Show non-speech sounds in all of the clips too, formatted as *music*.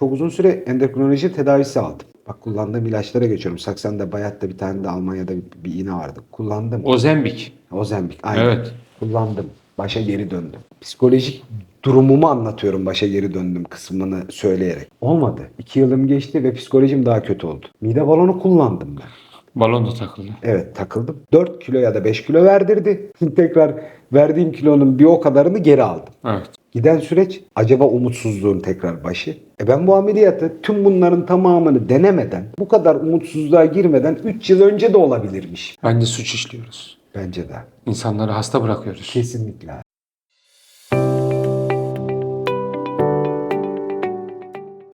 çok uzun süre endokrinoloji tedavisi aldım. Bak kullandığım ilaçlara geçiyorum. Saksanda Bayat'ta bir tane de Almanya'da bir, bir iğne vardı. Kullandım. Ozembik. Ozembik. Aynen. Evet. Kullandım. Başa geri döndüm. Psikolojik durumumu anlatıyorum başa geri döndüm kısmını söyleyerek. Olmadı. İki yılım geçti ve psikolojim daha kötü oldu. Mide balonu kullandım ben. Balon da takıldı. Evet takıldım. 4 kilo ya da 5 kilo verdirdi. *laughs* Tekrar verdiğim kilonun bir o kadarını geri aldım. Evet. Giden süreç acaba umutsuzluğun tekrar başı. E ben bu ameliyatı tüm bunların tamamını denemeden, bu kadar umutsuzluğa girmeden 3 yıl önce de olabilirmiş. Bence suç işliyoruz. Bence de. İnsanları hasta bırakıyoruz. Kesinlikle.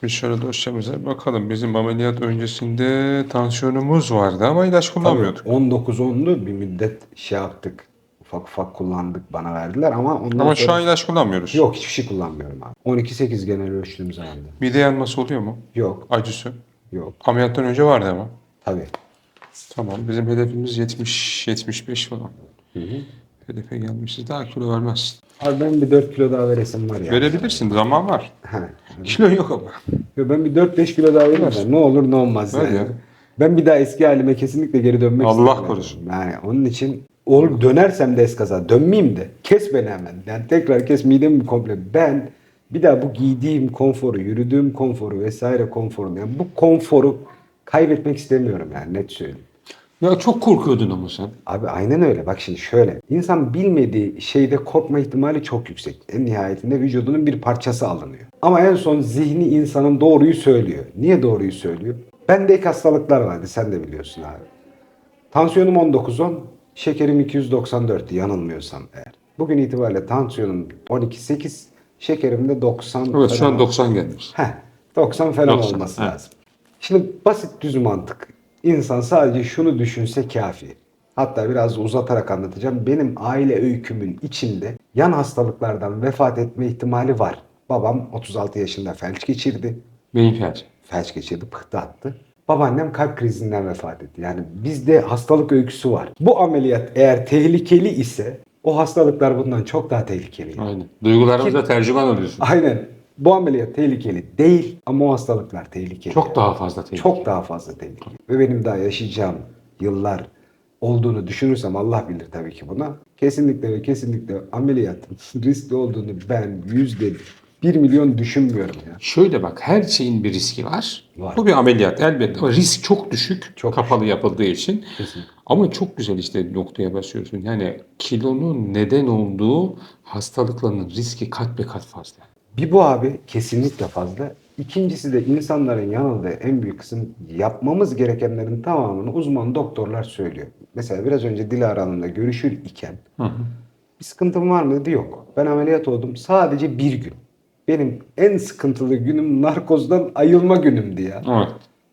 Bir şöyle dosyamıza bakalım. Bizim ameliyat öncesinde tansiyonumuz vardı ama ilaç kullanmıyorduk. 19-10'lu bir müddet şey yaptık. Ufak ufak kullandık bana verdiler ama ondan Ama sonra... şu an ilaç kullanmıyoruz. Yok hiçbir şey kullanmıyorum abi. 12-8 genel ölçtüğüm zaman. Mide yanması oluyor mu? Yok. Acısı. Yok. Ameliyattan önce vardı ama. Tabii. Tamam. Bizim hedefimiz 70-75 falan. Hedefe gelmişiz. Daha kilo vermezsin. Abi ben bir 4 kilo daha veresim var ya. Verebilirsin. Zaman var. He. *laughs* Kilo yok ama. Yo, Ben bir 4-5 kilo daha veririm. de Ne olur ne olmaz Ver yani. ya. Ben bir daha eski halime kesinlikle geri dönmek Allah istemiyorum. korusun. Yani onun için olur dönersem de eskaza dönmeyeyim de kes beni hemen. Yani tekrar kes midemi komple. Ben bir daha bu giydiğim konforu, yürüdüğüm konforu vesaire konforu yani bu konforu kaybetmek istemiyorum yani net söyleyeyim. Ya çok korkuyordun ama sen. Abi aynen öyle. Bak şimdi şöyle. İnsan bilmediği şeyde korkma ihtimali çok yüksek. En nihayetinde vücudunun bir parçası alınıyor. Ama en son zihni insanın doğruyu söylüyor. Niye doğruyu söylüyor? Bende ek hastalıklar vardı. Sen de biliyorsun abi. Tansiyonum 19-10, şekerim 294 yanılmıyorsam eğer. Bugün itibariyle tansiyonum 12-8, şekerim de 90 Evet şu an 90 gelmiş. Heh, 90 falan 90, olması evet. lazım. Şimdi basit düz mantık. İnsan sadece şunu düşünse kafi. Hatta biraz uzatarak anlatacağım. Benim aile öykümün içinde yan hastalıklardan vefat etme ihtimali var. Babam 36 yaşında felç geçirdi. Beyin felci. Felç geçirdi, pıhtı attı. Babaannem kalp krizinden vefat etti. Yani bizde hastalık öyküsü var. Bu ameliyat eğer tehlikeli ise o hastalıklar bundan çok daha tehlikeli. Aynen. Duygularımıza tercüman oluyorsun. Aynen. Bu ameliyat tehlikeli değil ama o hastalıklar tehlikeli. Çok daha fazla tehlikeli. Çok daha fazla tehlikeli. Ve benim daha yaşayacağım yıllar olduğunu düşünürsem Allah bilir tabii ki buna. Kesinlikle ve kesinlikle ameliyatın *laughs* riskli olduğunu ben yüzde bir milyon düşünmüyorum ya. Şöyle bak her şeyin bir riski var. Var. Bu bir ameliyat elbette ama risk çok düşük. Çok kapalı yapıldığı için. Kesinlikle. Ama çok güzel işte noktaya basıyorsun. Yani kilonun neden olduğu hastalıkların riski kat be kat fazla. Bir bu abi kesinlikle fazla. İkincisi de insanların yanıldığı en büyük kısım yapmamız gerekenlerin tamamını uzman doktorlar söylüyor. Mesela biraz önce Dilara Hanım'la görüşür iken Hı hı. bir sıkıntım var mı dedi yok. Ben ameliyat oldum sadece bir gün. Benim en sıkıntılı günüm narkozdan ayılma günümdü ya. Evet.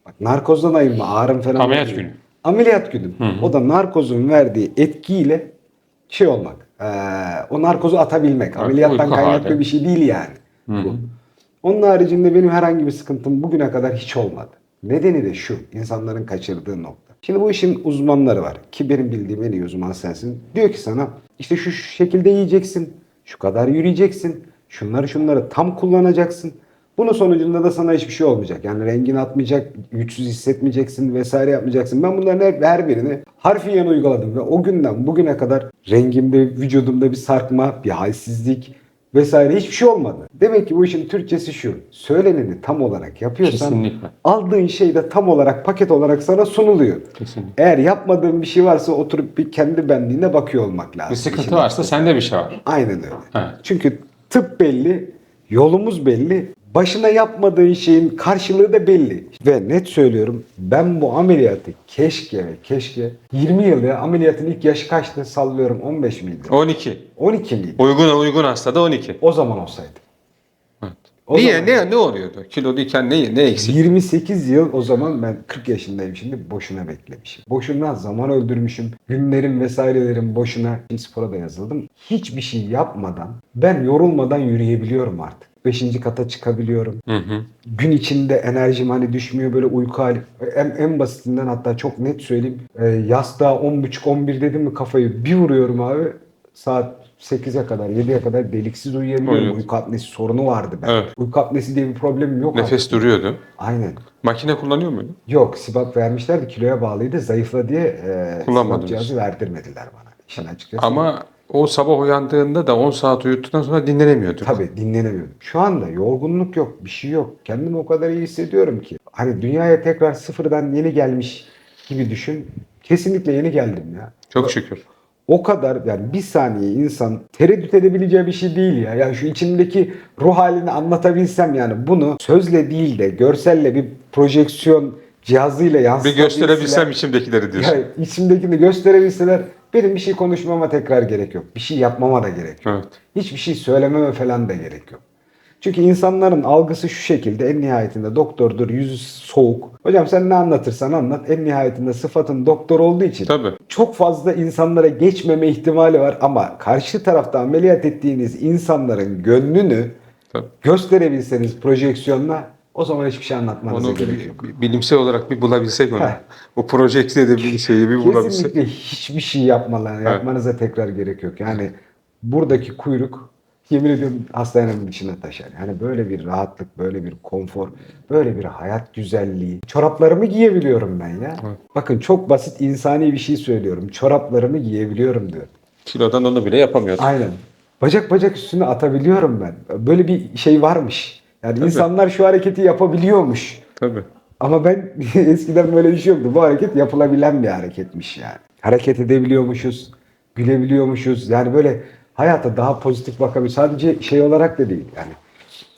Bak narkozdan ayılma ağrım falan. Ameliyat günü. Ameliyat günüm. O da narkozun verdiği etkiyle şey olmak. eee, o narkozu atabilmek. Ameliyattan kaynaklı hali. bir şey değil yani. Bu. Onun haricinde benim herhangi bir sıkıntım bugüne kadar hiç olmadı. Nedeni de şu. insanların kaçırdığı nokta. Şimdi bu işin uzmanları var. Ki benim bildiğim en iyi uzman sensin. Diyor ki sana işte şu şekilde yiyeceksin. Şu kadar yürüyeceksin. Şunları şunları tam kullanacaksın. Bunun sonucunda da sana hiçbir şey olmayacak. Yani rengin atmayacak, güçsüz hissetmeyeceksin vesaire yapmayacaksın. Ben bunların her, her birini harfiyen uyguladım ve o günden bugüne kadar rengimde, vücudumda bir sarkma, bir halsizlik vesaire hiçbir şey olmadı. Demek ki bu işin Türkçesi şu. Söyleneni tam olarak yapıyorsan Kesinlikle. aldığın şey de tam olarak paket olarak sana sunuluyor. Kesinlikle. Eğer yapmadığın bir şey varsa oturup bir kendi benliğine bakıyor olmak lazım. Bir sıkıntı varsa sende bir şey var. Aynen öyle. Evet. Çünkü tıp belli, yolumuz belli. Başına yapmadığın şeyin karşılığı da belli. Ve net söylüyorum ben bu ameliyatı keşke ve keşke 20 yıl ya ameliyatın ilk yaşı kaçtı sallıyorum 15 miydi? 12. 12 miydi? Uygun uygun hastada 12. O zaman olsaydı. O Niye? zaman- Ne ne oluyordu? Kiloluyken ne ne eksik? 28 yıl o zaman ben 40 yaşındayım şimdi boşuna beklemişim. Boşuna zaman öldürmüşüm. Günlerim vesairelerim boşuna. Şimdi spora da yazıldım. Hiçbir şey yapmadan ben yorulmadan yürüyebiliyorum artık. Beşinci kata çıkabiliyorum. Hı hı. Gün içinde enerjim hani düşmüyor böyle uyku hali. En, en basitinden hatta çok net söyleyeyim. E, yastığa 10.30-11 dedim mi kafayı bir vuruyorum abi. Saat 8'e kadar 7'ye kadar deliksiz uyuyabiliyorum. Evet. Uyku apnesi sorunu vardı ben. Evet. Uyku apnesi diye bir problemim yok Nefes artık. duruyordu. Aynen. Makine kullanıyor muydun? Yok Sibap vermişlerdi kiloya bağlıydı. Zayıfla diye e. Sibap cihazı verdirmediler bana. İşin açıkçası. Ama o sabah uyandığında da 10 saat uyuttuktan sonra dinlenemiyorduk. Tabii dinlenemiyordum. Şu anda yorgunluk yok, bir şey yok. Kendimi o kadar iyi hissediyorum ki. Hani dünyaya tekrar sıfırdan yeni gelmiş gibi düşün. Kesinlikle yeni geldim ya. Çok şükür. O kadar yani bir saniye insan tereddüt edebileceği bir şey değil ya. Yani şu içimdeki ruh halini anlatabilsem yani bunu sözle değil de görselle bir projeksiyon cihazıyla Bir yansıtabilseler. gösterebilsem içimdekileri diyorsun. Ya içimdekini gösterebilseler benim bir şey konuşmama tekrar gerek yok. Bir şey yapmama da gerek yok. Evet. Hiçbir şey söylememe falan da gerek yok. Çünkü insanların algısı şu şekilde en nihayetinde doktordur, yüzü soğuk. Hocam sen ne anlatırsan anlat en nihayetinde sıfatın doktor olduğu için Tabii. çok fazla insanlara geçmeme ihtimali var ama karşı tarafta ameliyat ettiğiniz insanların gönlünü Tabii. gösterebilseniz projeksiyonla o zaman hiçbir şey anlatmanıza Onu gerek yok. bilimsel olarak bir bulabilsek onu. O projeksiye de bir şeyi bir bulabilsek. Kesinlikle hiçbir şey yapmalarına, yapmanıza tekrar gerek yok. Yani buradaki kuyruk yemin ediyorum hastanenin dışına taşar. Yani böyle bir rahatlık, böyle bir konfor, böyle bir hayat güzelliği. Çoraplarımı giyebiliyorum ben ya. Evet. Bakın çok basit insani bir şey söylüyorum. Çoraplarımı giyebiliyorum diyor. Kilodan onu bile yapamıyorduk. Aynen. Bacak bacak üstüne atabiliyorum ben. Böyle bir şey varmış. Yani Tabii. insanlar şu hareketi yapabiliyormuş. Tabii. Ama ben *laughs* eskiden böyle bir şey yoktu. Bu hareket yapılabilen bir hareketmiş yani. Hareket edebiliyormuşuz, gülebiliyormuşuz. Yani böyle hayata daha pozitif bakabiliyoruz. Sadece şey olarak da değil yani.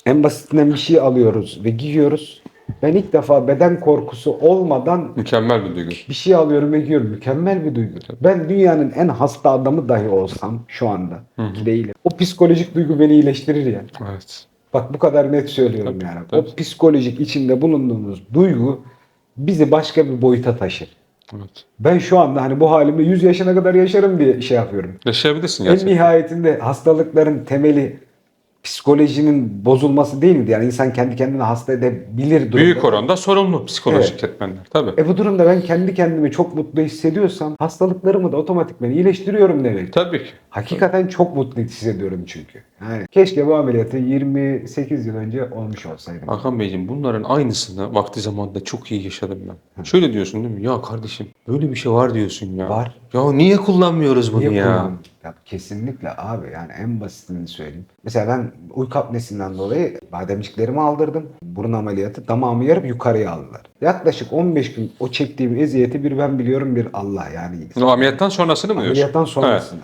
En basitinden bir şey alıyoruz ve giyiyoruz. Ben ilk defa beden korkusu olmadan Mükemmel bir duygu. bir şey alıyorum ve giyiyorum. Mükemmel bir duygu. Ben dünyanın en hasta adamı dahi olsam şu anda ki değilim. O psikolojik duygu beni iyileştirir yani. Evet. Bak bu kadar net söylüyorum yani. tabii. O psikolojik içinde bulunduğumuz duygu bizi başka bir boyuta taşır. Evet. Ben şu anda hani bu halimle 100 yaşına kadar yaşarım diye şey yapıyorum. Yaşayabilirsin En gerçekten. nihayetinde hastalıkların temeli psikolojinin bozulması değil miydi? Yani insan kendi kendine hasta edebilir durumda. Büyük oranda sorumlu psikolojik etmenler. Tabii. E bu durumda ben kendi kendimi çok mutlu hissediyorsam hastalıklarımı da otomatikman iyileştiriyorum demek. Tabii ki. Hakikaten çok mutlu hissediyorum çünkü. Yani keşke bu ameliyatı 28 yıl önce olmuş olsaydım. Hakan Beyciğim bunların aynısını vakti zamanında çok iyi yaşadım ben. Şöyle diyorsun değil mi? Ya kardeşim böyle bir şey var diyorsun ya. Var. Ya niye kullanmıyoruz bunu Niye ya? kullandım? Ya kesinlikle abi yani en basitini söyleyeyim. Mesela ben uyku apnesinden dolayı bademciklerimi aldırdım. Burun ameliyatı damağımı yarıp yukarıya aldılar. Yaklaşık 15 gün o çektiğim eziyeti bir ben biliyorum bir Allah yani. Ameliyattan sonrasını mı diyorsun? Ameliyattan sonrasını.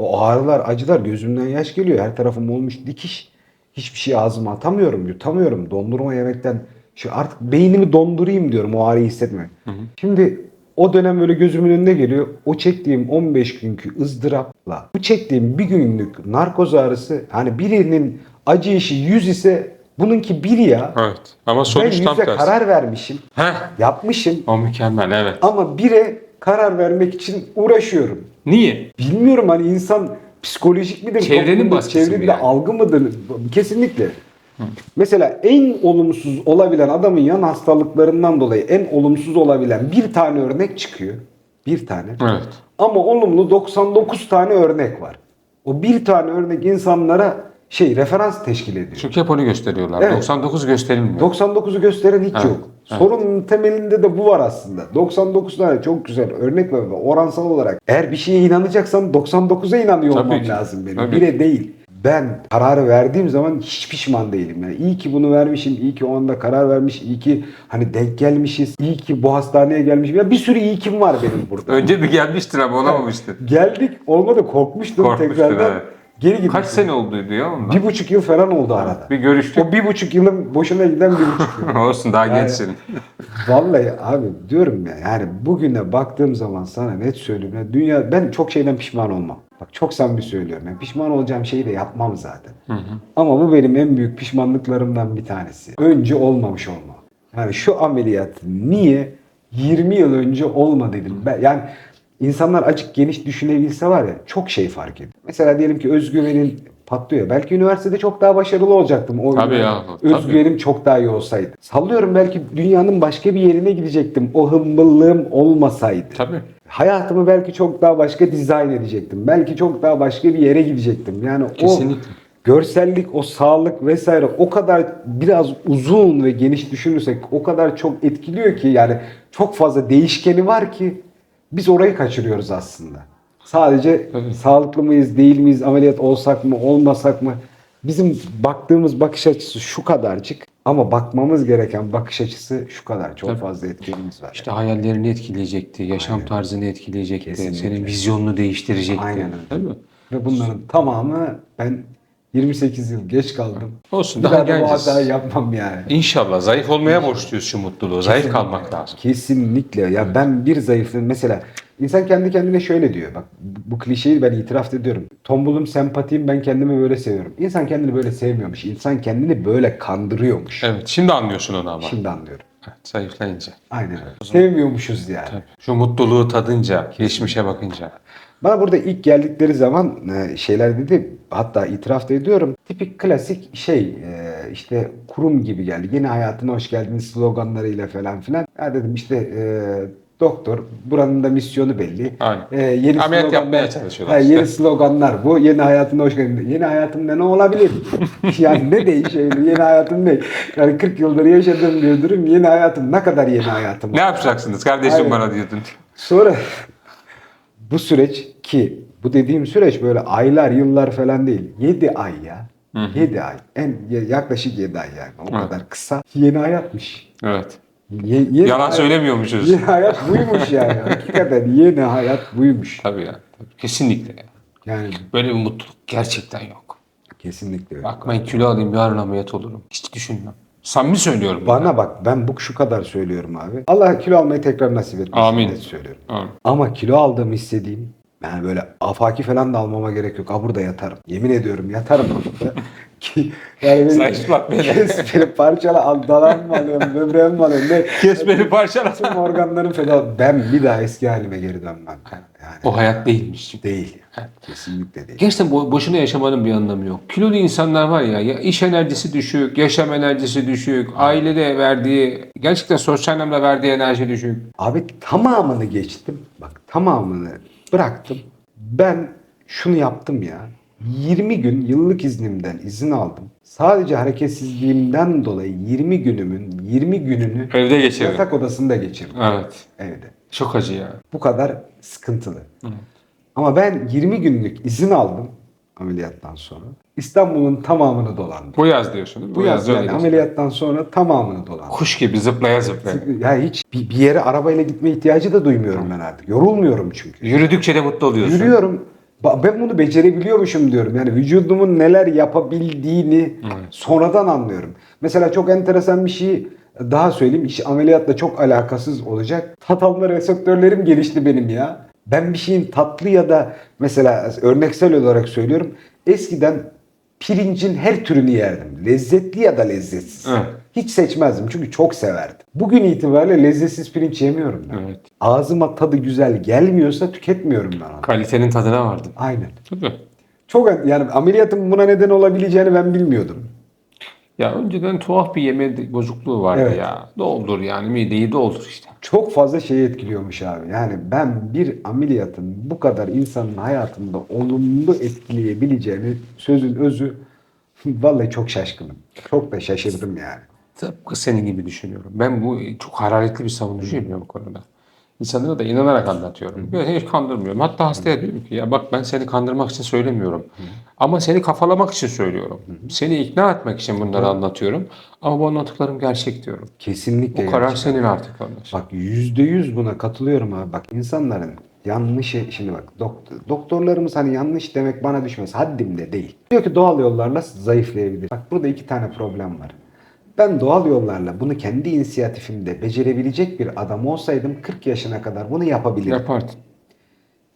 O ağrılar, acılar gözümden yaş geliyor. Her tarafım olmuş dikiş. Hiçbir şey ağzıma atamıyorum, yutamıyorum. Dondurma yemekten şu artık beynimi dondurayım diyorum o ağrıyı hissetme. Şimdi o dönem böyle gözümün önüne geliyor. O çektiğim 15 günkü ızdırapla bu çektiğim bir günlük narkoz ağrısı hani birinin acı işi 100 ise bununki bir ya. Evet. Ama ben sonuç tam yüze tersi. karar vermişim. Heh. Yapmışım O mükemmel evet. ama bire karar vermek için uğraşıyorum. Niye? Bilmiyorum hani insan psikolojik midir? Çevrenin baskısı mı çevrede yani? algı mıdır? Kesinlikle. Mesela en olumsuz olabilen adamın yan hastalıklarından dolayı en olumsuz olabilen bir tane örnek çıkıyor. Bir tane. Evet. Ama olumlu 99 tane örnek var. O bir tane örnek insanlara şey referans teşkil ediyor. Çünkü hep onu gösteriyorlar. Evet. 99 gösterilmiyor. 99'u gösteren hiç Evet, yok. Sorunun temelinde de bu var aslında. 99 tane çok güzel örnek var. Oransal olarak eğer bir şeye inanacaksam 99'a inanıyor Tabii olmam ki. lazım benim. Tabii. Bire değil. Ben kararı verdiğim zaman hiç pişman değilim. Yani iyi ki bunu vermişim, iyi ki o anda karar vermiş, iyi ki hani denk gelmişiz, iyi ki bu hastaneye gelmişim. Ya bir sürü iyi kim var benim burada. *laughs* Önce bir gelmiştir ama olamamıştır. Geldik, olmadı korkmuştum Korkmuştun, tekrardan. evet. Geri gittim. Kaç sene olduydu ya ondan? Bir buçuk yıl falan oldu arada. Bir görüştük. O bir buçuk yılın boşuna giden bir buçuk yıl. *laughs* Olsun daha Yani- gençsin. *laughs* Vallahi abi diyorum ya yani bugüne baktığım zaman sana net söyleyeyim ya dünya ben çok şeyden pişman olmam. Bak çok samimi söylüyorum. Yani pişman olacağım şeyi de yapmam zaten. Ama bu benim en büyük pişmanlıklarımdan bir tanesi. Önce olmamış olma. Yani şu ameliyat niye 20 yıl önce olmadıydım? Ben, yani insanlar açık geniş düşünebilse var ya çok şey fark ediyor. Mesela diyelim ki özgüvenin patlıyor. Belki üniversitede çok daha başarılı olacaktım. O Tabii ya, tabii. Özgüvenim çok daha iyi olsaydı. Sallıyorum belki dünyanın başka bir yerine gidecektim. O hımbıllığım olmasaydı. Tabii. Hayatımı belki çok daha başka dizayn edecektim. Belki çok daha başka bir yere gidecektim. Yani Kesinlikle. o görsellik, o sağlık vesaire o kadar biraz uzun ve geniş düşünürsek o kadar çok etkiliyor ki yani çok fazla değişkeni var ki biz orayı kaçırıyoruz aslında. Sadece Evet. sağlıklı mıyız, değil miyiz, ameliyat olsak mı, olmasak mı? Bizim baktığımız bakış açısı şu kadarcık ama bakmamız gereken bakış açısı şu kadar. Çok Tabii. fazla etkenimiz var. İşte hayallerini etkileyecekti, yaşam tarzını etkileyecekti, Kesinlikle. senin vizyonunu değiştirecekti. Aynen öyle. Değil mi? Ve bunların tamamı ben 28 yıl geç kaldım. Olsun, Bir daha daha da bu genciz. hatayı yapmam yani. İnşallah zayıf olmaya borçluyuz şu mutluluğu. Zayıf kalmak lazım. Kesinlikle. Ya ben bir zayıflığım mesela insan kendi kendine şöyle diyor. Bak bu, klişeyi ben itiraf ediyorum. Tombulum, sempatiyim ben kendimi böyle seviyorum. İnsan kendini böyle sevmiyormuş. İnsan kendini böyle kandırıyormuş. Evet, şimdi anlıyorsun onu ama. Şimdi anlıyorum. Evet, zayıflayınca. Aynen öyle. Sevmiyormuşuz yani. Şu mutluluğu tadınca, geçmişe bakınca. Bana burada ilk geldikleri zaman e, şeyler dedi hatta itiraf da ediyorum. Tipik klasik şey e, işte kurum gibi geldi. Yeni hayatına hoş geldiniz sloganlarıyla falan filan. Ya dedim işte e, doktor buranın da misyonu belli. Aynen. E, yeni Ameliyat sloganlar- yapmaya çalışıyorlar işte. Yeni sloganlar bu. Yeni hayatına hoş geldiniz. Yeni hayatımda ne olabilir? *laughs* yani ne değişiyor? Yeni hayatım ne? Yani 40 yıldır yaşadığım bir durum. Yeni hayatım ne kadar yeni hayatım? Ne yapacaksınız kardeşim Aynen. bana diyordun. Sonra bu süreç ki bu dediğim süreç böyle aylar yıllar falan değil. 7 ay ya. 7 ay. En yaklaşık 7 ay yani. O Evet. kadar kısa. Yeni hayatmış. Evet. Ye- yeni Yalan hayat- söylemiyormuşuz. Yeni hayat buymuş yani. *laughs* Hakikaten yeni hayat buymuş. Tabii ya. tabii. Kesinlikle. ya. Yani Böyle bir mutluluk gerçekten yok. kesinlikle. Bak ben kilo alayım yarın ameliyat olurum. Hiç düşünmem. Samimi söylüyorum. Bana bak ben bu şu kadar söylüyorum abi. Allah kilo almayı tekrar nasip etmesin. Amin. net söylüyorum. Amin. Ama kilo aldığımı hissedeyim. Yani böyle afaki falan da almama gerek yok. Ha burada yatarım. Yemin ediyorum yatarım. *laughs* Ki yani beni, Zayıflat beni. Kes beni parçala al dalağımı mı alıyorum, böbreğimi mi alıyorum? Ne? Kes beni parçala. Tüm organlarım feda. Ben bir daha eski halime geri dönmem. Yani O hayat değilmiş. değil. Kesinlikle değil. Gerçekten bo- boşuna yaşamanın bir anlamı yok. Kilolu insanlar var ya, ya iş enerjisi düşük, yaşam enerjisi düşük, ailede verdiği, gerçekten sosyal anlamda verdiği enerji düşük. Abi tamamını geçtim. Bak tamamını bıraktım. Ben şunu yaptım ya. 20 gün yıllık iznimden izin aldım. Sadece hareketsizliğimden dolayı 20 günümün 20 gününü Evde geçirdim. yatak odasında geçirdim. Evet. Evde. Çok acı ya. Bu kadar sıkıntılı. Ama ben 20 günlük izin aldım ameliyattan sonra. İstanbul'un tamamını dolandım. Bu yaz diyorsun değil mi? Bu yaz öyle yani diyorsun. ameliyattan sonra tamamını dolandım. Kuş gibi zıplaya zıplaya. Ya hiç bir, bir yere arabayla gitme ihtiyacı da duymuyorum ben artık. Yorulmuyorum çünkü. Yürüdükçe de mutlu oluyorsun. Yürüyorum. Ben bunu becerebiliyormuşum diyorum. Yani vücudumun neler yapabildiğini sonradan anlıyorum. Mesela çok enteresan bir şey daha söyleyeyim. İş ameliyatla çok alakasız olacak. Tat alma reseptörlerim gelişti benim ya. Ben bir şeyin tatlı ya da mesela örneksel olarak söylüyorum. Eskiden pirincin her türünü yerdim. Lezzetli ya da lezzetsiz. Evet. Hiç seçmezdim çünkü çok severdim. Bugün itibariyle lezzetsiz pirinç yemiyorum ben. Evet. Ağzıma tadı güzel gelmiyorsa tüketmiyorum ben onu. Kalitenin tadına vardın. Aynen. Tabii. Çok yani ameliyatın buna neden olabileceğini ben bilmiyordum. Ya önceden tuhaf bir yeme bozukluğu vardı Evet. ya. Doldur yani mideyi doldur işte. Çok fazla şeyi etkiliyormuş abi. Yani ben bir ameliyatın bu kadar insanın hayatında olumlu etkileyebileceğini sözün özü *laughs* vallahi çok şaşkınım. Çok da şaşırdım yani. Tıpkı senin gibi düşünüyorum. Ben bu çok hararetli bir savunucuyum ya bu konuda. İnsanlara da inanarak anlatıyorum. Ben hiç kandırmıyorum. Hatta hastaya diyorum ki ya bak ben seni kandırmak için söylemiyorum. Ama seni kafalamak için söylüyorum. Seni ikna etmek için bunları anlatıyorum. Ama bu anlattıklarım gerçek diyorum. Kesinlikle. Bu karar gerçekten. senin artık kardeş. Bak yüzde yüz buna katılıyorum abi. Bak insanların yanlışı şimdi bak doktor, doktorlarımız hani yanlış demek bana düşmez. Haddimde değil. Diyor ki doğal yollarla zayıflayabilir. Bak burada iki tane problem var. Ben doğal yollarla bunu kendi inisiyatifimde becerebilecek bir adam olsaydım 40 yaşına kadar bunu yapabilirdim. Yapardın.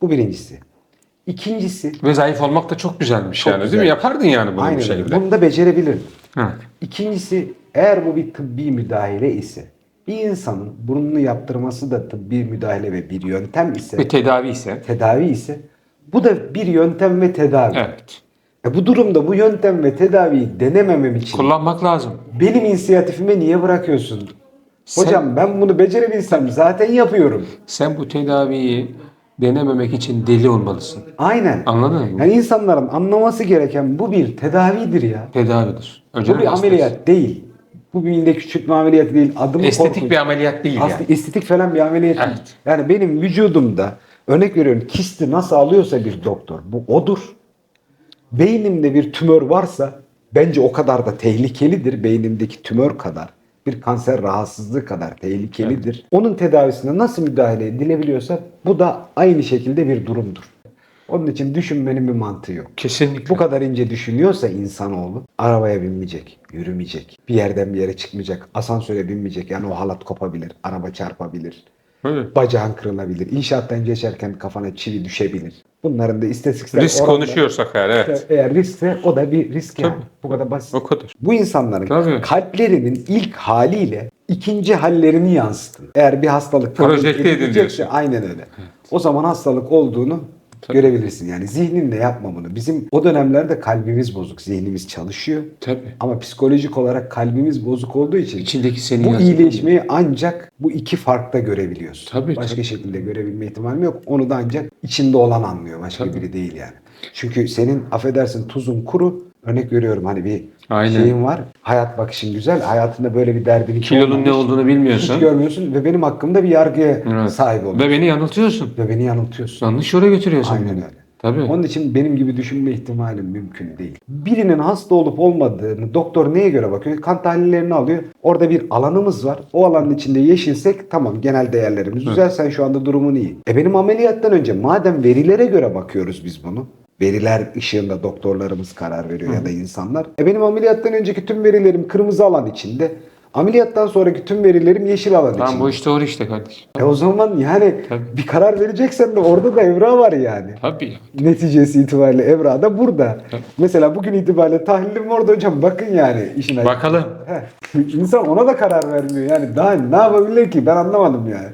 Bu birincisi. İkincisi Ve zayıf olmak da çok güzelmiş Çok yani değil güzel. mi? Yapardın yani bunu aynen bir öyle. şekilde. Bunu da becerebilirdim. Evet. İkincisi eğer bu bir tıbbi müdahale ise bir insanın burnunu yaptırması da tıbbi müdahale ve bir yöntem ise Ve tedavi ise tedavi ise bu da bir yöntem ve tedavi. evet. E bu durumda bu yöntem ve tedaviyi denememem için Kullanmak lazım. benim inisiyatifime niye bırakıyorsun? Sen- Hocam ben bunu becerebilsem zaten yapıyorum. Sen bu tedaviyi denememek için deli olmalısın. Aynen. Anladın mı? Yani insanların anlaması gereken bu bir tedavidir ya. Tedavidir. Bu Önceden bir ameliyat değil. Bu mide küçültme ameliyatı değil. Adımı Estetik korkunç. bir ameliyat değil Aslında yani. estetik falan bir ameliyat değil. Evet. Yani benim vücudumda örnek veriyorum kisti nasıl alıyorsa bir doktor bu odur. Beynimde bir tümör varsa bence o kadar da tehlikelidir beynimdeki tümör kadar. Bir kanser rahatsızlığı kadar tehlikelidir. Onun tedavisine nasıl müdahale edilebiliyorsa bu da aynı şekilde bir durumdur. Onun için düşünmenin bir mantığı yok. Kesinlikle. Bu kadar ince düşünüyorsa insanoğlu arabaya binmeyecek, yürümeyecek, bir yerden bir yere çıkmayacak, asansöre binmeyecek. Yani o halat kopabilir, araba çarpabilir, Evet. bacağın kırılabilir, inşaattan geçerken kafana çivi düşebilir. Bunların da istatistiksel Risk oranla- konuşuyorsak eğer evet. Eğer riskse o da bir risk yani. Tabii. Bu kadar basit. O kadar. Bu insanların Tabii. kalplerinin ilk haliyle ikinci hallerini yansıtın. Eğer bir hastalık Projekte edin diyorsun. aynen öyle. O zaman hastalık olduğunu görebilirsin. Yani zihninle yapma bunu. Bizim o dönemlerde kalbimiz bozuk, zihnimiz çalışıyor. Tabii. Ama psikolojik olarak kalbimiz bozuk olduğu için İçindeki seni bu iyileşmeyi ancak bu iki farkta görebiliyorsun. Tabii, Başka tabii. şekilde görebilme ihtimalim yok. Onu da ancak içinde olan anlıyor. Başka Tabii. biri değil yani. Çünkü senin affedersin tuzun kuru. Örnek veriyorum hani bir Aynen. şeyin var. Hayat bakışın güzel. Hayatında böyle bir derdin hiç Kilonun olmamış. ne olduğunu Hiç bilmiyorsun. görmüyorsun ve benim hakkımda bir yargıya Evet. sahip oluyorsun. Ve beni yanıltıyorsun. Ve beni yanıltıyorsun. Yanlış yere götürüyorsun Aynen beni. öyle. Tabii. Onun için benim gibi düşünme ihtimalim mümkün değil. Birinin hasta olup olmadığını doktor neye göre bakıyor? Kan tahlillerini alıyor. Orada bir alanımız var. O alanın içinde yeşilsek tamam genel değerlerimiz güzel. Sen şu anda durumun iyi. E benim ameliyattan önce madem verilere göre bakıyoruz biz bunu. Veriler ışığında doktorlarımız karar veriyor ya da insanlar. E benim ameliyattan önceki tüm verilerim kırmızı alan içinde. Ameliyattan sonraki tüm verilerim yeşil alan Tamam içinde. bu iş doğru işte kardeşim. E o zaman yani Tabii. bir karar vereceksen de orada da evra var yani Tabii neticesi itibariyle Evra da burada. Tabii. Mesela bugün itibariyle tahlilim orada hocam bakın yani işine. Bakalım. Heh. *laughs* İnsan ona da karar vermiyor yani daha ne yapabilir ki ben anlamadım yani.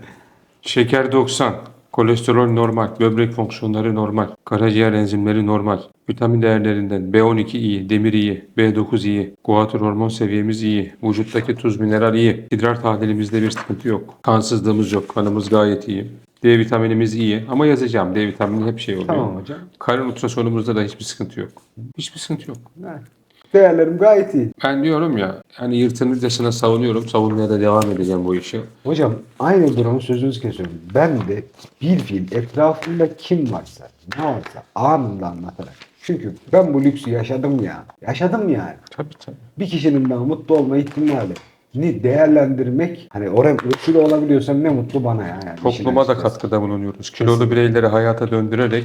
Şeker 90, kolesterol normal, böbrek fonksiyonları normal, karaciğer enzimleri normal, vitamin değerlerinden B12 iyi, demir iyi, B9 iyi, guatr hormon seviyemiz iyi, vücuttaki tuz mineral iyi, idrar tahlilimizde bir sıkıntı yok, kansızlığımız yok, kanımız gayet iyi. D vitaminimiz iyi ama yazacağım D vitamini hep şey oluyor. Tamam hocam. Karın ultrasonumuzda da hiçbir sıkıntı yok. Hiçbir sıkıntı yok. Heh. Değerlerim gayet iyi. Ben diyorum ya yani yırtınırcasına savunuyorum. Savunmaya da devam edeceğim bu işi. Hocam aynı durumu sözünüzü kesiyorum. Ben de bir fiil etrafımda kim varsa ne varsa anında anlatarak. Çünkü ben bu lüksü yaşadım ya. Yaşadım yani. Tabii tabii. bir kişinin daha mutlu olma ihtimali ni değerlendirmek hani oraya ölçülü olabiliyorsam ne mutlu bana ya. Yani Topluma da katkıda bulunuyoruz. Kilolu bireyleri hayata döndürerek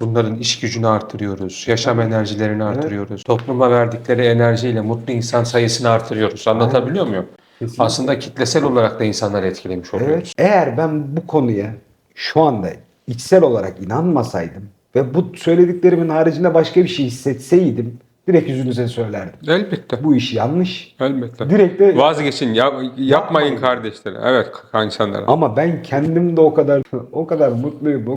bunların iş gücünü artırıyoruz. Yaşam enerjilerini artırıyoruz. Topluma verdikleri enerjiyle mutlu insan sayısını artırıyoruz. Anlatabiliyor muyum? Kesinlikle. Aslında kitlesel olarak da insanları etkilemiş oluyoruz. Evet. Eğer ben bu konuya şu anda içsel olarak inanmasaydım ve bu söylediklerimin haricinde başka bir şey hissetseydim direkt yüzünüze söylerdim. Elbette. Bu iş yanlış. Elbette. Direkt de Vazgeçin. Ya, yapmayın kardeşler. Evet insanlar. ama ben kendim de o kadar o kadar mutluyum.